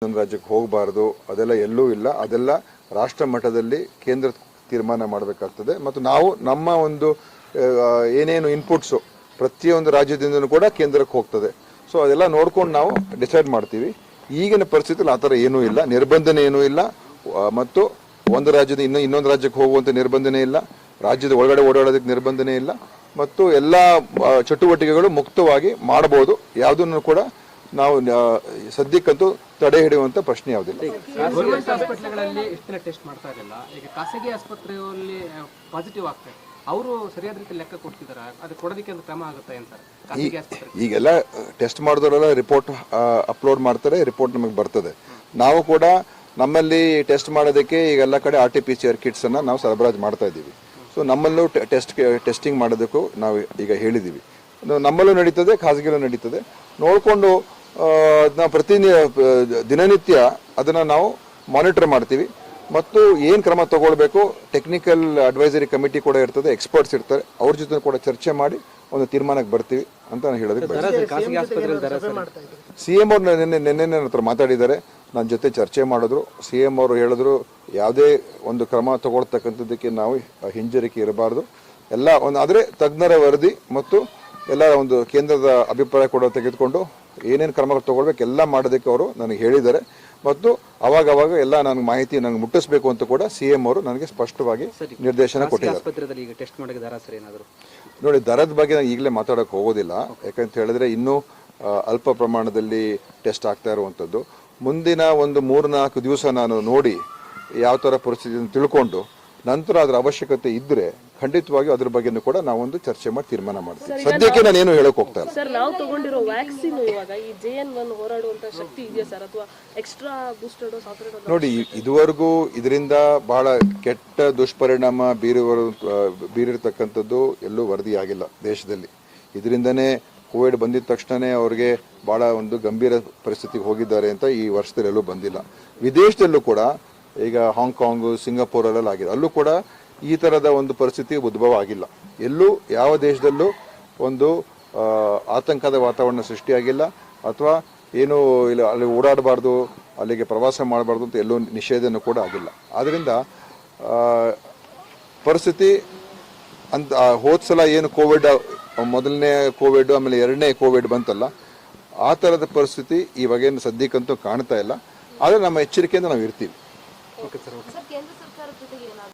ಇನ್ನೊಂದು ರಾಜ್ಯಕ್ಕೆ ಹೋಗಬಾರ್ದು, ಅದೆಲ್ಲ ಎಲ್ಲೂ ಇಲ್ಲ. ಅದೆಲ್ಲ ರಾಷ್ಟ್ರ ಮಟ್ಟದಲ್ಲಿ ಕೇಂದ್ರ ತೀರ್ಮಾನ ಮಾಡಬೇಕಾಗ್ತದೆ. ಮತ್ತು ನಾವು ನಮ್ಮ ಒಂದು ಏನೇನು ಇನ್ಪುಟ್ಸು ಪ್ರತಿಯೊಂದು ರಾಜ್ಯದಿಂದನೂ ಕೂಡ ಕೇಂದ್ರಕ್ಕೆ ಹೋಗ್ತದೆ. ಸೊ ಅದೆಲ್ಲ ನೋಡ್ಕೊಂಡು ನಾವು ಡಿಸೈಡ್ ಮಾಡ್ತೀವಿ. ಈಗಿನ ಪರಿಸ್ಥಿತಿಯಲ್ಲಿ ಆ ಥರ ಏನೂ ಇಲ್ಲ. ನಿರ್ಬಂಧನೆ ಏನೂ ಇಲ್ಲ. ಮತ್ತು ಒಂದು ರಾಜ್ಯದ ಇನ್ನೂ, ಇನ್ನೊಂದು ರಾಜ್ಯಕ್ಕೆ ಹೋಗುವಂಥ ನಿರ್ಬಂಧನೆ ಇಲ್ಲ. ರಾಜ್ಯದ ಒಳಗಡೆ ಓಡಾಡೋದಕ್ಕೆ ನಿರ್ಬಂಧನೆ ಇಲ್ಲ. ಮತ್ತು ಎಲ್ಲ ಚಟುವಟಿಕೆಗಳು ಮುಕ್ತವಾಗಿ ಮಾಡಬಹುದು. ಯಾವುದನ್ನು ಕೂಡ ನಾವು ಸದ್ಯಕ್ಕಂತೂ ತಡೆ ಹಿಡಿಯುವಂಥ ಪ್ರಶ್ನೆ ಯಾವುದಿಲ್ಲ. ಗೌರ್ಮೆಂಟ್ ಹಾಸ್ಪಿಟಲ್ಗಳಲ್ಲಿ ಇಷ್ಟೆಲ್ಲ ಟೆಸ್ಟ್ ಮಾಡ್ತಾ ಇರಲಿಲ್ಲ. ಈಗ ಖಾಸಗಿ ಆಸ್ಪತ್ರೆಯಲ್ಲಿ ಪಾಸಿಟಿವ್ ಅವರು ಸರಿಯಾದ ರೀತಿ ಲೆಕ್ಕ ಕೊಡ್ತಿದಾರ? ಅದು ಕೊಡೋದಕ್ಕೆ ಒಂದು ಕ್ರಮ ಆಗುತ್ತೆ ಅಂತಾರೆ ಖಾಸಗಿ ಆಸ್ಪತ್ರೆ ಈಗೆಲ್ಲ ಟೆಸ್ಟ್ ಮಾಡಿದವರೆಲ್ಲ ರಿಪೋರ್ಟ್ ಅಪ್ಲೋಡ್ ಮಾಡ್ತಾರೆ ರಿಪೋರ್ಟ್ ನಮಗೆ ಬರ್ತದೆ. ನಾವು ಕೂಡ ನಮ್ಮಲ್ಲಿ ಟೆಸ್ಟ್ ಮಾಡೋದಕ್ಕೆ ಈಗೆಲ್ಲ ಕಡೆ R T P C R ಕಿಟ್ಸನ್ನು ನಾವು ಸರಬರಾಜು ಮಾಡ್ತಾ ಇದ್ದೀವಿ. ಸೊ ನಮ್ಮಲ್ಲೂ ಟೆಸ್ಟ್ ಟೆಸ್ಟಿಂಗ್ ಮಾಡೋದಕ್ಕೂ ನಾವು ಈಗ ಹೇಳಿದ್ದೀವಿ. ನಮ್ಮಲ್ಲೂ ನಡೀತದೆ ಖಾಸಗಿಲೂ ನಡೀತದೆ. ನೋಡಿಕೊಂಡು ನಾವು ಪ್ರತಿ ದಿನನಿತ್ಯ ಅದನ್ನು ನಾವು ಮಾನಿಟರ್ ಮಾಡ್ತೀವಿ. ಮತ್ತು ಏನು ಕ್ರಮ ತಗೊಳ್ಬೇಕು ಟೆಕ್ನಿಕಲ್ ಅಡ್ವೈಸರಿ ಕಮಿಟಿ ಕೂಡ ಇರ್ತದೆ ಎಕ್ಸ್ಪರ್ಟ್ಸ್ ಇರ್ತಾರೆ ಅವ್ರ ಜೊತೆ ಕೂಡ ಚರ್ಚೆ ಮಾಡಿ ಒಂದು ತೀರ್ಮಾನಕ್ಕೆ ಬರ್ತೀವಿ ಅಂತ ನಾನು ಹೇಳೋದಕ್ಕೆ ಸಿ ಎಂ ಅವ್ರು ನಿನ್ನೆ ನಿನ್ನೆ ನನ್ನ ಹತ್ರ ಮಾತಾಡಿದ್ದಾರೆ. ನನ್ನ ಜೊತೆ ಚರ್ಚೆ ಮಾಡಿದ್ರು. ಸಿ ಎಂ ಅವರು ಹೇಳಿದ್ರು ಯಾವುದೇ ಒಂದು ಕ್ರಮ ತಗೊಳ್ತಕ್ಕಂಥದ್ದಕ್ಕೆ ನಾವು ಹಿಂಜರಿಕೆ ಇರಬಾರ್ದು. ಎಲ್ಲ ಒಂದು ಆದರೆ ತಜ್ಞರ ವರದಿ ಮತ್ತು ಎಲ್ಲ ಒಂದು ಕೇಂದ್ರದ ಅಭಿಪ್ರಾಯ ಕೂಡ ತೆಗೆದುಕೊಂಡು ಏನೇನು ಕ್ರಮಗಳು ತಗೊಳ್ಬೇಕು ಎಲ್ಲ ಮಾಡೋದಕ್ಕೆ ಅವರು ನನಗೆ ಹೇಳಿದ್ದಾರೆ. ಮತ್ತು ಅವಾಗ ಅವಾಗ ಎಲ್ಲ ನನಗೆ ಮಾಹಿತಿ ನನಗೆ ಮುಟ್ಟಿಸಬೇಕು ಅಂತ ಕೂಡ ಸಿ ಎಂ ಅವರು ನನಗೆ ಸ್ಪಷ್ಟವಾಗಿ ನಿರ್ದೇಶನ ಕೊಟ್ಟಿದ್ದಾರೆ. ನೋಡಿ ದರದ ಬಗ್ಗೆ ನಾನು ಈಗಲೇ ಮಾತಾಡೋಕೆ ಹೋಗೋದಿಲ್ಲ. ಯಾಕಂತ ಹೇಳಿದ್ರೆ ಇನ್ನೂ ಅಲ್ಪ ಪ್ರಮಾಣದಲ್ಲಿ ಟೆಸ್ಟ್ ಆಗ್ತಾ ಇರುವಂಥದ್ದು. ಮುಂದಿನ ಒಂದು ಮೂರು ನಾಲ್ಕು ದಿವಸ ನಾನು ನೋಡಿ ಯಾವ ಥರ ಪರಿಸ್ಥಿತಿಯನ್ನು ತಿಳ್ಕೊಂಡು ನಂತರ ಅದರ ಅವಶ್ಯಕತೆ ಇದ್ದರೆ ಖಂಡಿತವಾಗಿಯೂ ಅದ್ರ ಬಗ್ಗೆನೂ ಕೂಡ ನಾವೊಂದು ಚರ್ಚೆ ಮಾಡಿ ತೀರ್ಮಾನ ಮಾಡ್ತೀವಿ. ಸದ್ಯಕ್ಕೆ ನಾನು ಏನು ಹೇಳಕ್ ಹೋಗ್ತಾ ಇಲ್ಲ. ಸರ್ ನಾವು ತಗೊಂಡಿರೋ ವ್ಯಾಕ್ಸಿನ್ ಇವಾಗ ಈ ಜೆ ಎನ್ ಒನ್ ಹೋರಾಡುವಂತ ಶಕ್ತಿ ಇದೆಯಾ ಸರ್? ಅಥವಾ ಎಕ್ಸ್ಟ್ರಾ ಏನಾದ್ರು ನೋಡಿ ಇದುವರೆಗೂ ಇದರಿಂದ ಬಹಳ ಕೆಟ್ಟ ದುಷ್ಪರಿಣಾಮ ಬೀರುವ ಬೀರಿರ್ತಕ್ಕಂಥದ್ದು ಎಲ್ಲೂ ವರದಿಯಾಗಿಲ್ಲ ದೇಶದಲ್ಲಿ. ಇದರಿಂದನೇ ಕೋವಿಡ್ ಬಂದಿದ ತಕ್ಷಣನೇ ಅವ್ರಿಗೆ ಬಹಳ ಒಂದು ಗಂಭೀರ ಪರಿಸ್ಥಿತಿಗೆ ಹೋಗಿದ್ದಾರೆ ಅಂತ ಈ ವರ್ಷದಲ್ಲಿ ಎಲ್ಲೂ ಬಂದಿಲ್ಲ. ವಿದೇಶದಲ್ಲೂ ಕೂಡ ಈಗ ಹಾಂಗ್ಕಾಂಗು ಸಿಂಗಾಪುರಲ್ಲೆಲ್ಲ ಆಗಿದೆ. ಅಲ್ಲೂ ಕೂಡ ಈ ಥರದ ಒಂದು ಪರಿಸ್ಥಿತಿ ಉದ್ಭವ ಆಗಿಲ್ಲ ಎಲ್ಲೂ ಯಾವ ದೇಶದಲ್ಲೂ ಒಂದು ಆತಂಕದ ವಾತಾವರಣ ಸೃಷ್ಟಿಯಾಗಿಲ್ಲ. ಅಥವಾ ಏನು ಇಲ್ಲಿ ಅಲ್ಲಿ ಓಡಾಡಬಾರ್ದು ಅಲ್ಲಿಗೆ ಪ್ರವಾಸ ಮಾಡಬಾರ್ದು ಅಂತ ಎಲ್ಲೂ ನಿಷೇಧನೂ ಕೂಡ ಆಗಿಲ್ಲ. ಆದ್ದರಿಂದ ಪರಿಸ್ಥಿತಿ ಅಂತ ಹೋದ ಸಲ ಏನು ಕೋವಿಡ್ ಮೊದಲನೇ ಕೋವಿಡ್ ಆಮೇಲೆ ಎರಡನೇ ಕೋವಿಡ್ ಬಂತಲ್ಲ ಆ ಥರದ ಪರಿಸ್ಥಿತಿ ಇವಾಗೇನು ಸದ್ಯಕ್ಕಂತೂ ಕಾಣ್ತಾ ಇಲ್ಲ. ಆದರೆ ನಮ್ಮ ಎಚ್ಚರಿಕೆಯಿಂದ ನಾವು ಇರ್ತೀವಿ.